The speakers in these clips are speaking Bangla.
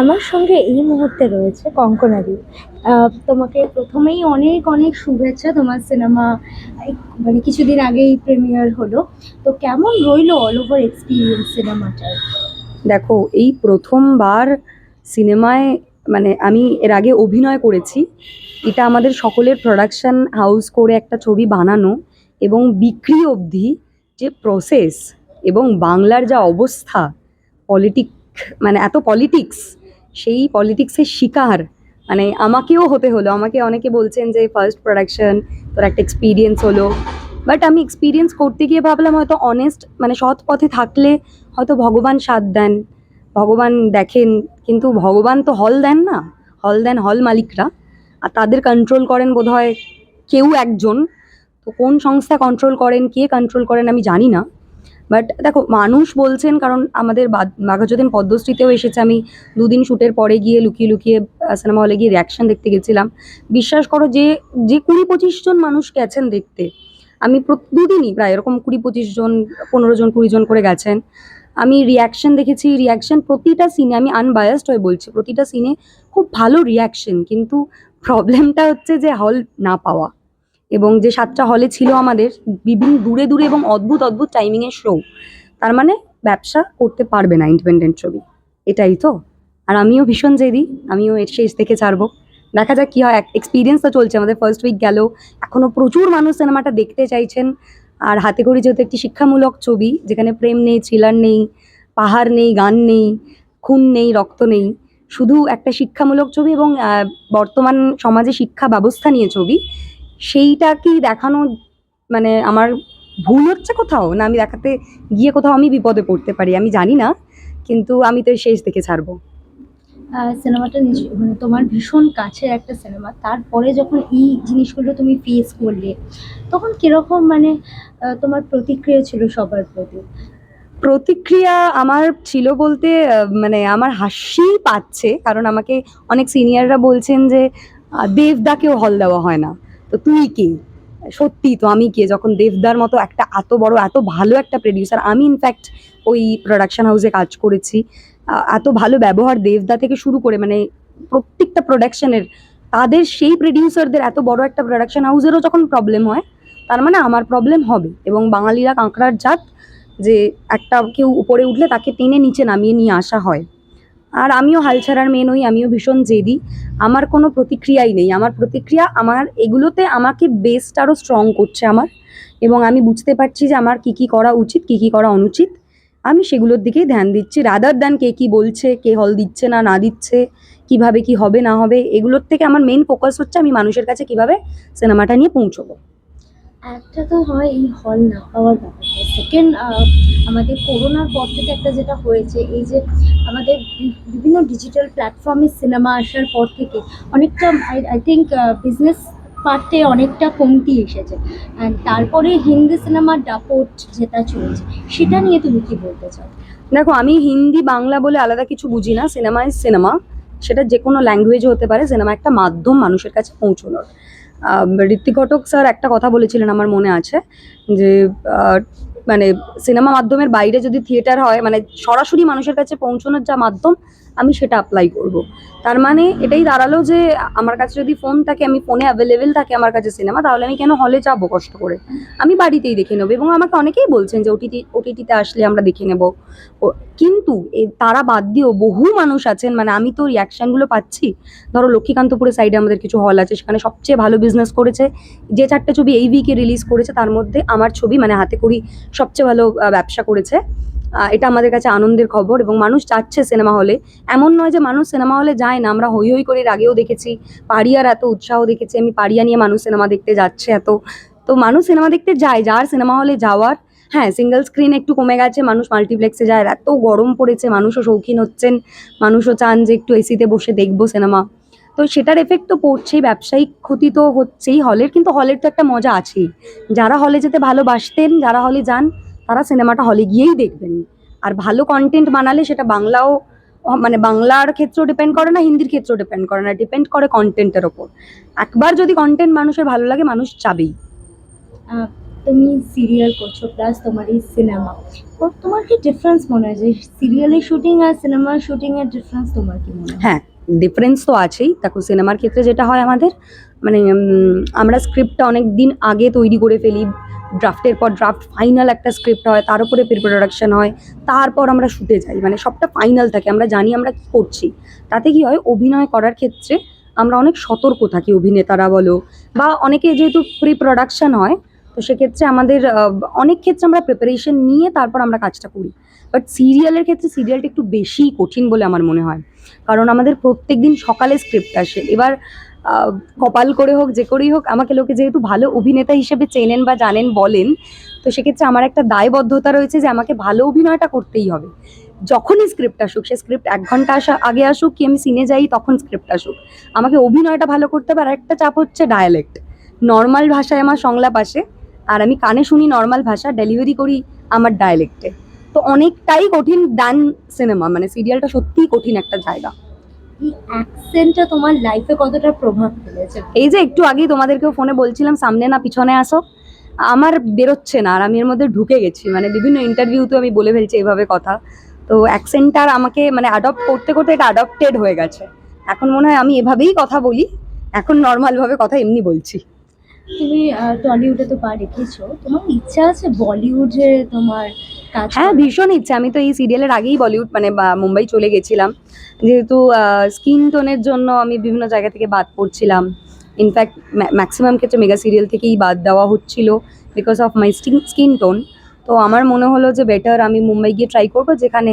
আমার সঙ্গে এই মুহূর্তে রয়েছে কঙ্কনাদি তোমাকে প্রথমেই অনেক অনেক শুভেচ্ছা। তোমার সিনেমা মানে কিছুদিন আগেই প্রিমিয়ার হলো। তো কেমন রইল অল ওভার এক্সপিরিয়েন্স সিনেমাটার দেখো, এই প্রথমবার সিনেমায় মানে আমি এর আগে অভিনয় করেছি। এটা আমাদের সকলের প্রোডাকশন হাউস করে একটা ছবি বানানো এবং বিক্রি অবধি যে প্রসেস এবং বাংলার যা অবস্থা পলিটিক মানে এত পলিটিক্স সেই পলিটিক্সের শিকার। মানে আমাকেও হতে হলো, আমাকে অনেকে বলছেন যে ফার্স্ট প্রোডাকশন তোর একটা এক্সপিরিয়েন্স হলো। বাট আমি এক্সপিরিয়েন্স করতে গিয়ে ভাবলাম হয়তো অনেস্ট মানে সৎ পথে থাকলে হয়তো ভগবান সাথ দেন, ভগবান দেখেন। কিন্তু ভগবান তো হল দেন না, হল দেন হল মালিকরা। আর তাদের কন্ট্রোল করেন বোধহয় কেউ একজন। তো কোন সংস্থা কন্ট্রোল করেন, কে কন্ট্রোল করেন আমি জানি না। বাট দেখো, মানুষ বলছেন, কারণ আমাদের বাঘাযতীন পদ্মশ্রীতেও এসেছে। আমি দুদিন শ্যুটের পরে গিয়ে লুকিয়ে লুকিয়ে সিনেমা হলে গিয়ে রিয়াকশন দেখতে গেছিলাম। বিশ্বাস করো যে যে কুড়ি পঁচিশ জন মানুষ গেছেন দেখতে, আমি দুদিনই প্রায় এরকম কুড়ি পঁচিশ জন, পনেরো জন, কুড়ি জন করে গেছেন। আমি রিয়াকশন দেখেছি রিয়াকশন প্রতিটা সিনে আমি আনবায়াসড হয়ে বলছি, প্রতিটা সিনে খুব ভালো রিয়াকশন কিন্তু প্রবলেমটা হচ্ছে যে হল না পাওয়া। এবং যে সাতটা হলে ছিল আমাদের, বিভিন্ন দূরে দূরে এবং অদ্ভুত অদ্ভুত টাইমিংয়ের শো তার মানে ব্যবসা করতে পারবে না ইন্ডিপেন্ডেন্ট ছবি। এটাই তো। আর আমিও ভীষণ জেদি, আমিও এর শেষ থেকে ছাড়বো। দেখা যাক কী হয় এক্সপিরিয়েন্স তো চলছে, আমাদের ফার্স্ট উইক গেল এখনও প্রচুর মানুষ সিনেমাটা দেখতে চাইছেন। আর হাতে করি যেহেতু একটি শিক্ষামূলক ছবি, যেখানে প্রেম নেই থ্রিলার নেই, পাহাড় নেই, গান নেই, খুন নেই, রক্ত নেই, শুধু একটা শিক্ষামূলক ছবি এবং বর্তমান সমাজে শিক্ষা ব্যবস্থা নিয়ে ছবি সেইটা কি দেখানো মানে আমার ভুল হচ্ছে কোথাও? না আমি দেখাতে গিয়ে কোথাও আমি বিপদে পড়তে পারি? আমি জানি না কিন্তু আমি তো শেষ দেখে ছাড়বো। সিনেমাটা মানে তোমার ভীষণ কাছের একটা সিনেমা। তারপরে যখন এই জিনিসগুলো তুমি ফেস করলে তখন কীরকম মানে তোমার প্রতিক্রিয়া ছিল সবার প্রতি? প্রতিক্রিয়া আমার ছিল বলতে মানে আমার হাসি পাচ্ছে। কারণ আমাকে অনেক সিনিয়ররা বলছেন যে দেবদাকেও হল দেওয়া হয় না। তো তুই কে? সত্যি তো আমি কে? যখন দেবদার মতো একটা এত বড়, এত ভালো একটা প্রডিউসার আমি ইনফ্যাক্ট ওই প্রোডাকশন হাউসে কাজ করেছি। এত ভালো ব্যবহার দেবদা থেকে শুরু করে মানে প্রত্যেকটা প্রোডাকশনের তাদের সেই প্রডিউসারদের এত বড় একটা প্রোডাকশন হাউসেরও যখন প্রবলেম হয়, তার মানে আমার প্রবলেম হবে। এবং বাঙালিরা কাঁকড়ার জাত যে একটা কেউ উপরে উঠলে তাকে টেনে নিচে নামিয়ে নিয়ে আসা হয়। আর আমিও হাল ছাড়ার মেয়ে নই, আমিও ভীষণ জেদি। আমার কোনো প্রতিক্রিয়াই নেই। আমার প্রতিক্রিয়া আমার, এগুলোতে আমাকে বেস্ট আরও স্ট্রং করছে আমার। এবং আমি বুঝতে পারছি যে আমার কী কী করা উচিত, কী কী করা অনুচিত। আমি সেগুলোর দিকেই ধ্যান দিচ্ছি। রাদার দ্যান কে কী বলছে, কে হল দিচ্ছে না না দিচ্ছে, কীভাবে কি হবে, না হবে, এগুলোর থেকে আমার মেন ফোকাস হচ্ছে আমি মানুষের কাছে কীভাবে সিনেমাটা নিয়ে পৌঁছবো। একটা তো হয়, এই হল না পাওয়ার ব্যাপারটা। সেকেন্ড আমাদের করোনার পর থেকে একটা যেটা হয়েছে, এই যে আমাদের বিভিন্ন ডিজিটাল প্ল্যাটফর্মে সিনেমা আসার পর থেকে অনেকটা আই থিঙ্ক বিজনেস পার্টে অনেকটা কমতি এসেছে। অ্যান্ড তারপরে হিন্দি সিনেমার ডাপট যেটা চলছে, সেটা নিয়ে তুমি কি বলতে চাও? দেখো, আমি হিন্দি, বাংলা বলে আলাদা কিছু বুঝি না। সিনেমা ইজ সিনেমা সেটা যে কোনো ল্যাঙ্গুয়েজে হতে পারে সিনেমা একটা মাধ্যম মানুষের কাছে পৌঁছানোর। ঋত্বিক ঘটক স্যার একটা কথা বলেছিলেন আমার মনে আছে, যে মানে সিনেমা মাধ্যমের বাইরে যদি থিয়েটার হয় মানে সরাসরি মানুষের কাছে পৌঁছানোর যা মাধ্যম আমি সেটা অ্যাপ্লাই করব। তার মানে এটাই দাঁড়াল যে আমার কাছে যদি ফোন থাকে, আমি ফোনে অ্যাভেলেবেল থাকে আমার কাছে সিনেমা তাহলে আমি কেন হলে যাব কষ্ট করে? আমি বাড়িতেই দেখে নেব এবং আমাকে অনেকেই বলছেন যে ওটিটি ওটিটিতে আসলে আমরা দেখে নেব। কিন্তু তারা বাদ দিয়েও বহু মানুষ আছেন মানে আমি তো রিয়াকশানগুলো পাচ্ছি। ধরো লক্ষ্মীকান্তপুরের সাইডে আমাদের কিছু হল আছে, সেখানে সবচেয়ে ভালো বিজনেস করেছে। যে চারটে ছবি এই উইকে রিলিজ করেছে, তার মধ্যে আমার ছবি মানে হাতে করি, সবচেয়ে ভালো ব্যবসা করেছে। এটা আমাদের কাছে আনন্দের খবর এবং মানুষ যাচ্ছে সিনেমা হলে। এমন নয় যে মানুষ সিনেমা হলে যায় না, আমরা হই হই করে আগেও দেখেছি, পাড়িয়ার এত উৎসাহ দেখেছি, আমি পাড়িয়া নিয়ে মানুষ সিনেমা দেখতে যাচ্ছে এত। তো মানুষ সিনেমা দেখতে যায়, যার সিনেমা হলে যাওয়ার হ্যাঁ সিঙ্গেল স্ক্রিন একটু কমে গেছে, মানুষ মাল্টিপ্লেক্সে যায় এত গরম পড়েছে, মানুষও শৌখিন হচ্ছেন, মানুষও চান যে একটু এসিতে বসে দেখব সিনেমা। তো সেটার এফেক্ট তো পড়ছেই, ব্যবসায়িক ক্ষতি তো হচ্ছেই হলের, কিন্তু হলের তো একটা মজা আছেই। যারা হলে যেতে ভালোবাসতেন, যারা হলে যান তারা সিনেমাটা হলে গিয়েই দেখবেন। আর ভালো কন্টেন্ট বানালে সেটা বাংলাও মানে বাংলার ক্ষেত্রেও ডিপেন্ড করে না হিন্দির ক্ষেত্রেও ডিপেন্ড করে না ডিপেন্ড করে কন্টেন্টের ওপর। একবার যদি কন্টেন্ট মানুষের ভালো লাগে মানুষ যাবেই তুমি সিরিয়াল করছ প্লাস তোমার এই সিনেমা তো তোমার কি ডিফারেন্স মনে হয় যে সিরিয়ালের শুটিং আর সিনেমার শুটিং এর ডিফারেন্স তোমার কি মনে হয়? হ্যাঁ ডিফারেন্স তো আছেই। দেখো সিনেমার ক্ষেত্রে যেটা হয় আমাদের মানে আমরা স্ক্রিপ্টটা অনেক দিন আগে তৈরি করে ফেলি ড্রাফটের পর ড্রাফট ফাইনাল একটা স্ক্রিপ্ট হয়, তার উপরে প্রি প্রোডাকশন হয়, তারপর আমরা শুটে যাই। মানে সবটা ফাইনাল থাকে, আমরা জানি আমরা কী করছি। তাতে কি হয়, অভিনয় করার ক্ষেত্রে আমরা অনেক সতর্ক থাকি, অভিনেতারা বলো, বা অনেকে যেহেতু প্রি প্রোডাকশন হয়, তো সেক্ষেত্রে আমাদের অনেক ক্ষেত্রে আমরা প্রিপারেশন নিয়ে তারপর আমরা কাজটা করি। বাট সিরিয়ালের ক্ষেত্রে সিরিয়ালটা একটু বেশি কঠিন বলে আমার মনে হয়। কারণ আমাদের প্রত্যেক দিন সকালে স্ক্রিপ্ট আসে। এবার কপাল করে হোক, যে করেই হোক, আমাকে লোকে যেহেতু ভালো অভিনেতা হিসেবে চেনেন বা জানেন, বলেন, তো সেক্ষেত্রে আমার একটা দায়বদ্ধতা রয়েছে যে আমাকে ভালো অভিনয়টা করতেই হবে। যখনই স্ক্রিপ্ট আসুক, সে স্ক্রিপ্ট এক ঘণ্টা আসা, আগে আসুক কি আমি সিনে যাই, তখন স্ক্রিপ্ট আসুক। আমাকে অভিনয়টা ভালো করতে হবে, আর একটা চাপ হচ্ছে ডায়ালেক্ট নর্মাল ভাষায় আমার সংলাপ আসে, আর আমি কানে শুনি নর্মাল ভাষা ডেলিভারি করি আমার ডায়ালেক্টে তো অনেকটাই কঠিন দান সিনেমা মানে সিরিয়ালটা সত্যিই কঠিন একটা জায়গা। এই অ্যাকসেন্টটা তোমার লাইফে কতটা প্রভাব ফেলেছে? এই যে একটু আগেই তোমাদেরকেও ফোনে বলছিলাম সামনে না পিছনে আসো। আমার বেরোচ্ছে না আর আমি এর মধ্যে ঢুকে গেছি। মানে বিভিন্ন ইন্টারভিউতে আমি বলে ফেলছি এইভাবে কথা। তো অ্যাকসেন্টটার আমাকে মানে অ্যাডপ্ট করতে করতে এটা অ্যাডপ্টেড হয়ে গেছে। এখন মনে হয় আমি এভাবেই কথা বলি এখন নর্মালভাবে কথা এমনি বলছি। তুমি টলিউডে তো পা রেখেছো। তোমার ইচ্ছা আছে বলিউডে তোমার হ্যাঁ ভীষণ ইচ্ছে। আমি তো এই সিরিয়ালের আগেই বলিউড মানে বা- মুম্বাই চলে গেছিলাম। যেহেতু স্কিন টোনের জন্য আমি বিভিন্ন জায়গা থেকে বাদ পড়ছিলাম। ইনফ্যাক্ট ম্যাক্সিমাম ক্ষেত্রে মেগা সিরিয়াল থেকেই বাদ দেওয়া হচ্ছিল because of my skin skin tone তো আমার মনে হলো যে বেটার আমি মুম্বাই গিয়ে ট্রাই করব যেখানে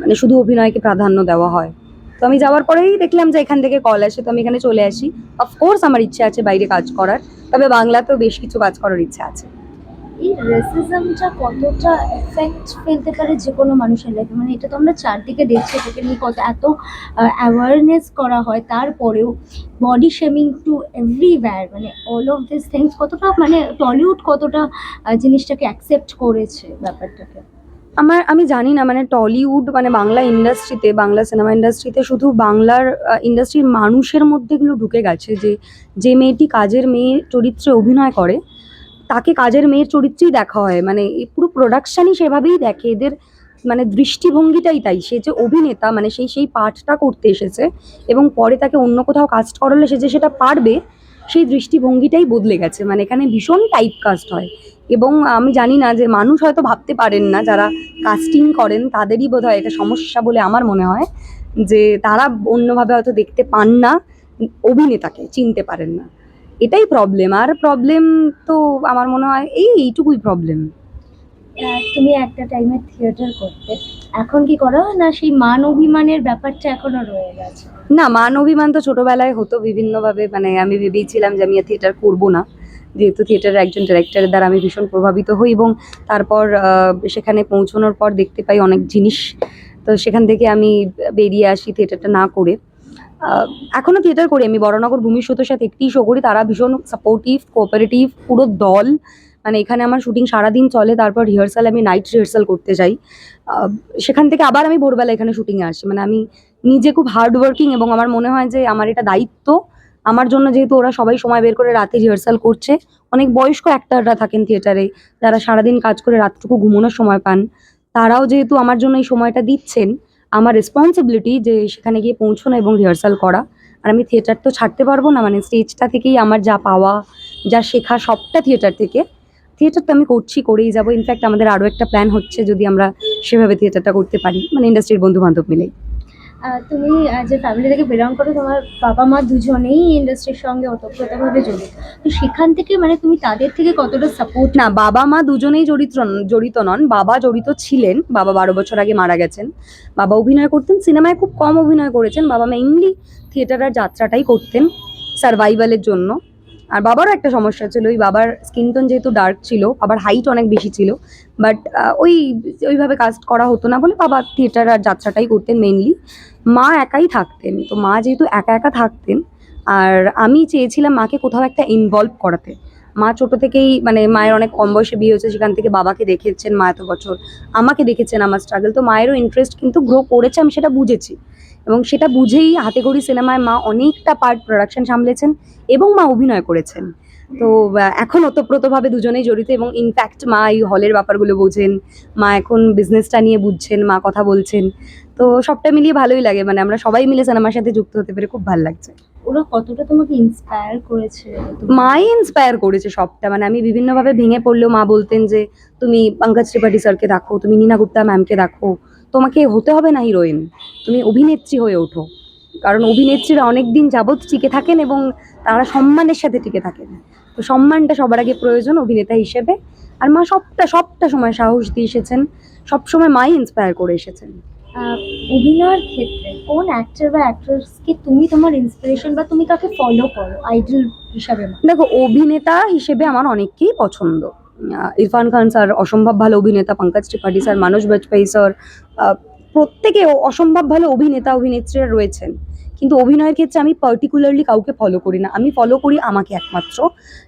মানে শুধু অভিনয়কে প্রাধান্য দেওয়া হয়। তো আমি যাওয়ার পরেই দেখলাম যে এখান থেকে কল আসে। তো আমি এখানে চলে আসি। অফকোর্স আমার ইচ্ছে আছে বাইরে কাজ করার তবে বাংলাতেও বেশ কিছু কাজ করার ইচ্ছে আছে। এই রেসিজমটা কতটা এফেক্ট ফেলতে পারে যে কোনো মানুষের লাইফে মানে এটা তো আমরা চারদিকে দেখছি, এটাকে নিয়ে কত এত অ্যাওয়ারনেস করা হয়। তারপরেও বডি শেমিং টু এভরিওয়্যার মানে অল অফ দিস থিংস কতটা মানে টলিউড কতটা জিনিসটাকে অ্যাকসেপ্ট করেছে ব্যাপারটাকে? আমার, আমি জানি না মানে টলিউড মানে বাংলা ইন্ডাস্ট্রিতে বাংলা সিনেমা ইন্ডাস্ট্রিতে শুধু বাংলার ইন্ডাস্ট্রির মানুষের মধ্যে এগুলো ঢুকে গেছে যে যে মেয়েটি কাজের মেয়ে চরিত্রে অভিনয় করে তাকে কাজের মেয়ের চরিত্রেই দেখা হয়। মানে পুরো প্রোডাকশানই সেভাবেই দেখে। এদের মানে দৃষ্টিভঙ্গিটাই তাই। সে যে অভিনেতা মানে সেই সেই পাঠটা করতে এসেছে এবং পরে তাকে অন্য কোথাও কাস্ট করালে সে যে সেটা পারবে, সেই দৃষ্টিভঙ্গিটাই বদলে গেছে। মানে এখানে ভীষণ টাইপ কাস্ট হয়। এবং আমি জানি না যে মানুষ হয়তো ভাবতে পারেন না, যারা কাস্টিং করেন তাদেরই বোধ হয় এটা সমস্যা বলে আমার মনে হয়, যে তারা অন্যভাবে হয়তো দেখতে পান না, অভিনেতাকে চিনতে পারেন না। এটাই প্রবলেম আর প্রবলেম তো আমার মনে হয় এই এইটুকুই প্রবলেম তুমি একটা টাইমে থিয়েটার করতে। এখন কি করো? না সেই মান অভিমানের ব্যাপারটা এখনও রয়ে গেছে? না মান অভিমান তো ছোটোবেলায় হতো বিভিন্নভাবে। মানে আমি ভেবেইছিলাম যে আমি আর থিয়েটার করব না। যেহেতু থিয়েটারের একজন ডিরেক্টরের দ্বারা আমি ভীষণ প্রভাবিত হই এবং তারপর সেখানে পৌঁছানোর পর দেখতে পাই অনেক জিনিস। তো সেখান থেকে আমি বেরিয়ে আসি থিয়েটারটা না করে। এখনও থিয়েটার করি আমি। বড়নগর ভূমিষ্যতের সাথে একটি শো করি। তারা ভীষণ সাপোর্টিভ কোঅপারেটিভ পুরো দল। মানে এখানে আমার শুটিং সারাদিন চলে, তারপর রিহার্সাল আমি নাইট রিহার্সাল করতে যাই। সেখান থেকে আবার আমি ভোরবেলা এখানে শুটিংয়ে আসি। মানে আমি নিজে খুব হার্ড ওয়ার্কিং এবং আমার মনে হয় যে আমার এটা দায়িত্ব। আমার জন্য যেহেতু ওরা সবাই সময় বের করে রাতে রিহার্সাল করছে, অনেক বয়স্ক অ্যাক্টাররা থাকেন থিয়েটারে যারা সারাদিন কাজ করে রাতটুকু ঘুমানোর সময় পান, তারাও যেহেতু আমার জন্য এই সময়টা দিচ্ছেন আমার রেসপন্সিবিলিটি যে সেখানে গিয়ে পৌঁছানো এবং রিহার্সাল করা। আর আমি থিয়েটার তো ছাড়তে পারব না মানে স্টেজটা থেকেই আমার যা পাওয়া যা শেখা সবটা থিয়েটার থেকে। থিয়েটার তো আমি করছি করেই যাব। ইনফ্যাক্ট আমাদের আরও একটা প্ল্যান হচ্ছে যদি আমরা সেভাবে থিয়েটারটা করতে পারি মানে ইন্ডাস্ট্রির বন্ধু বান্ধব মিলে আহ, তুমি যে ফ্যামিলি থেকে বিলং করো, তোমার বাবা মা দুজনেই ইন্ডাস্ট্রির সঙ্গে ওতপ্রোতভাবে জড়িত। তো সেখান থেকে মানে তুমি তাদের থেকে কতটা সাপোর্ট না, বাবা মা দুজনেই জড়িত জড়িত নন। বাবা জড়িত ছিলেন, বাবা বারো বছর আগে মারা গেছেন। বাবা অভিনয় করতেন, সিনেমায় খুব কম অভিনয় করেছেন। বাবা মেইনলি থিয়েটারের যাত্রাটাই করতেন সার্ভাইভালের জন্য। আর বাবারও একটা সমস্যা ছিল, ওই বাবার স্কিন টোন যেহেতু ডার্ক ছিল, বাবার হাইট অনেক বেশি ছিল বাট ওই, ওইভাবে কাস্ট করা হতো না বলে বাবা থিয়েটার আর যাত্রাটাই করতেন মেনলি মা একাই থাকতেন, তো মা যেহেতু একা একা থাকতেন, আর আমি চেয়েছিলাম মাকে কোথাও একটা ইনভলভ করাতে। মা ছোট থেকেই মানে মায়ের অনেক কম বয়সে বিয়ে হয়েছে, সেখান থেকে বাবাকে দেখেছেন মা এত বছর, আমাকে দেখেছেন আমার স্ট্রাগল তো মায়েরও ইন্টারেস্ট কিন্তু গ্রো করেছে, আমি সেটা বুঝেছি। এবং সেটা বুঝেই হাতে গড়ি সিনেমায় মা অনেকটা পার্ট প্রোডাকশন সামলেছেন এবং মা অভিনয় করেছেন। তো এখন ওতপ্রোতভাবে দুজনেই জড়িত এবং ইনফ্যাক্ট মা এই হলের ব্যাপারগুলো বোঝেন মা এখন বিজনেসটা নিয়ে বুঝছেন মা কথা বলছেন। তো সবটা মিলিয়ে ভালোই লাগে মানে আমরা সবাই মিলে সিনেমার সাথে যুক্ত হতে পেরে খুব ভালো লাগছে। ওরা কতটা তোমাকে ইন্সপায়ার করেছে? মাই ইন্সপায়ার করেছে সবটা মানে আমি বিভিন্নভাবে ভেঙে পড়লেও মা বলতেন যে তুমি পঙ্কজ ত্রিপাঠী স্যারকে দেখো তুমি নীনা গুপ্তা ম্যামকে দেখো তোমাকে হতে হবে না হিরোইন। তুমি অভিনেত্রী হয়ে ওঠো। কারণ অভিনেত্রীরা অনেক দিন যাবৎ টিকে থাকেন এবং তারা সম্মানের সাথে টিকে থাকেন। তো সম্মানটা সবার আগে প্রয়োজন অভিনেতা হিসেবে। আর মা সবটা সবটা সময় সাহস দিয়ে এসেছেন। সবসময় মাই ইন্সপায়ার করে এসেছেন। অভিনয়ের ক্ষেত্রে কোন অ্যাক্টর বা অ্যাক্ট্রেসকে তুমি তোমার ইন্সপিরেশন বা তুমি কাকে ফলো করো আইডল হিসাবে দেখো অভিনেতা হিসেবে আমার অনেককেই পছন্দ। ইরফান খান স্যার, অসম্ভব ভালো অভিনেতা, পঙ্কজ ত্রিপাঠী স্যার মানুষ বাজপেয়ী স্যার প্রত্যেকে অসম্ভব ভালো অভিনেতা, অভিনেত্রীরা রয়েছেন। কিন্তু অভিনয়ের ক্ষেত্রে আমি পার্টিকুলারলি কাউকে ফলো করি না। আমি ফলো করি আমাকে একমাত্র।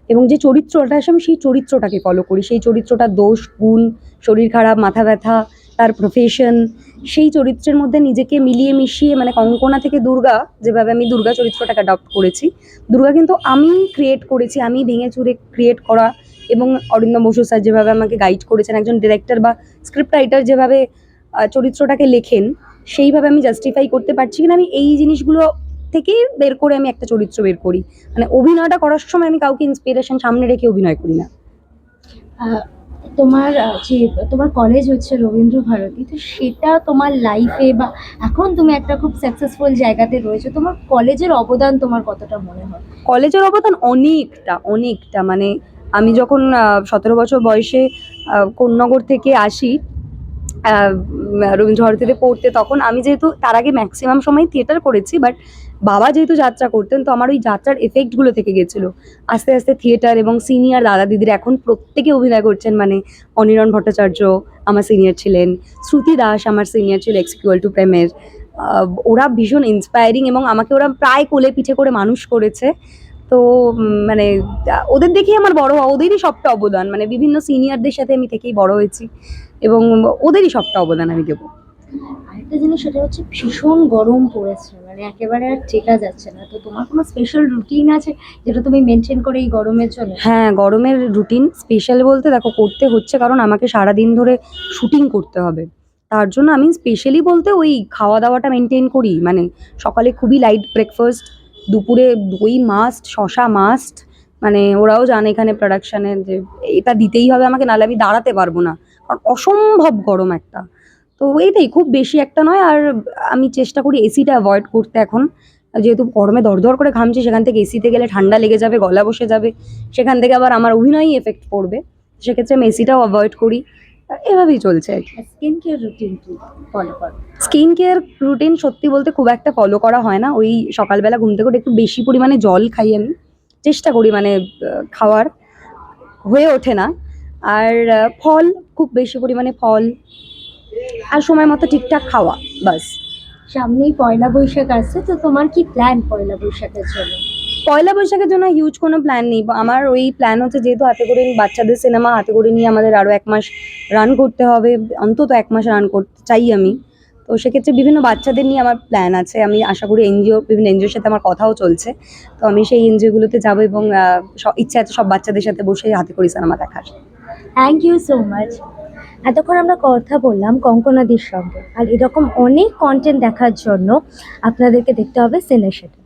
এবং যে চরিত্রটা আসে, আমি সেই চরিত্রটাকে ফলো করি। সেই চরিত্রটার দোষ, গুণ, শরীর খারাপ, মাথা ব্যথা, তার প্রফেশন সেই চরিত্রের মধ্যে নিজেকে মিলিয়ে মিশিয়ে মানে কঙ্কনা থেকে দুর্গা, যেভাবে আমি দুর্গা চরিত্রটাকে অ্যাডপ্ট করেছি, দুর্গা কিন্তু আমি ক্রিয়েট করেছি, আমি ভেঙে চুরে ক্রিয়েট করা এবং অরিন্দম বসু স্যার যেভাবে আমাকে গাইড করেছেন একজন ডিরেক্টর বা স্ক্রিপ্ট রাইটার যেভাবে চরিত্রটাকে লেখেন সেইভাবে আমি জাস্টিফাই করতে পারছি কিনা আমি এই জিনিসগুলো থেকেই বের করে আমি একটা চরিত্র বের করি। মানে অভিনয়টা করার সময় আমি কাউকে ইন্সপিরেশন সামনে রেখে অভিনয় করি না। তোমার যে তোমার কলেজ হচ্ছে রবীন্দ্র ভারতী তো সেটা তোমার লাইফে বা এখন তুমি একটা খুব সাকসেসফুল জায়গাতে রয়েছে তোমার কলেজের অবদান তোমার কতটা মনে হয়? কলেজের অবদান অনেকটা অনেকটা। মানে আমি যখন সতেরো বছর বয়সে কোন্নগর থেকে আসি আহ, উম, রবীন্দ্র ভারতীতে পড়তে তখন আমি যেহেতু তার আগে ম্যাক্সিমাম সময় থিয়েটার করেছি বাট বাবা যেহেতু যাত্রা করতেন তো আমার ওই যাত্রার এফেক্টগুলো থেকে গেছিল। আস্তে আস্তে থিয়েটার এবং সিনিয়র দাদা দিদির এখন প্রত্যেকে অভিনয় করছেন মানে অনিরণ ভট্টাচার্য আমার সিনিয়র ছিলেন শ্রুতি দাস আমার সিনিয়র ছিল এক্সিকুয়াল টু প্রেমের। ওরা ভীষণ ইন্সপায়ারিং এবং আমাকে ওরা প্রায় কোলে পিঠে করে মানুষ করেছে। তো মানে ওদের দেখেই আমার বড় হওয়া ওদেরই সবটা অবদান। মানে বিভিন্ন সিনিয়রদের সাথে আমি থেকেই বড় হয়েছি এবং ওদেরই সবটা অবদান আমি দেবো। আরেকটা জিনিস সেটা হচ্ছে ভীষণ গরম পড়েছে। মানে একেবারে আর টেকা যাচ্ছে না। তো তোমার কোনো স্পেশাল রুটিন আছে যেটা তুমি মেনটেন করে এই গরমের জন্য হ্যাঁ গরমের রুটিন স্পেশাল বলতে দেখো করতে হচ্ছে কারণ আমাকে সারাদিন ধরে শুটিং করতে হবে। তার জন্য আমি স্পেশালি বলতে ওই খাওয়া দাওয়াটা মেনটেন করি। মানে সকালে খুবই লাইট ব্রেকফাস্ট দুপুরে দই মাস্ট শশা মাস্ট মানে ওরাও জানে এখানে প্রোডাকশানে যে এটা দিতেই হবে আমাকে, নাহলে আমি দাঁড়াতে পারব না। কারণ অসম্ভব গরম একটা। তো এইটাই, খুব বেশি একটা নয়। আর আমি চেষ্টা করি এসিটা অ্যাভয়েড করতে এখন। যেহেতু গরমে দরদর করে ঘামছি, সেখান থেকে এসিতে গেলে ঠান্ডা লেগে যাবে, গলা বসে যাবে। সেখান থেকে আবার আমার অভিনয়ই এফেক্ট পড়বে। সেক্ষেত্রে আমি এসিটাও অ্যাভয়েড করি। এভাবেই চলছে। আর কি স্কিন কেয়ার রুটিন কি? ফলো করো। স্কিন কেয়ার রুটিন সত্যি বলতে খুব একটা ফলো করা হয় না। ওই সকালবেলা ঘুম থেকে উঠে একটু বেশি পরিমাণে জল খাই আমি। চেষ্টা করি মানে খাওয়ার। হয়ে ওঠে না। আর ফল খুব বেশি পরিমাণে ফল। আর সময় মতো ঠিকঠাক খাওয়া বাস। সামনেই পয়লা বৈশাখ আসছে তো তোমার কি প্ল্যান পয়লা বৈশাখের জন্য? পয়লা বৈশাখের জন্য হিউজ কোনো প্ল্যান নেই। আমার ওই প্ল্যান হচ্ছে যেহেতু হাতে করে বাচ্চাদের সিনেমা হাতে করে নিয়ে আমাদের আরও এক মাস রান করতে হবে, অন্তত এক মাস রান করতে চাই আমি। তো সেক্ষেত্রে বিভিন্ন বাচ্চাদের নিয়ে আমার প্ল্যান আছে। আমি আশা করি এনজিও, বিভিন্ন এনজিওর সাথে আমার কথাও চলছে। তো আমি সেই এনজিওগুলোতে যাব এবং ইচ্ছা আছে সব বাচ্চাদের সাথে বসে হাতে করে সিনেমা দেখার। থ্যাংক ইউ সো মাচ এতক্ষণ আমরা কথা বললাম কঙ্কনাদির সঙ্গে। আর এরকম অনেক কন্টেন্ট দেখার জন্য আপনাদেরকে দেখতে হবে সিনেশেটে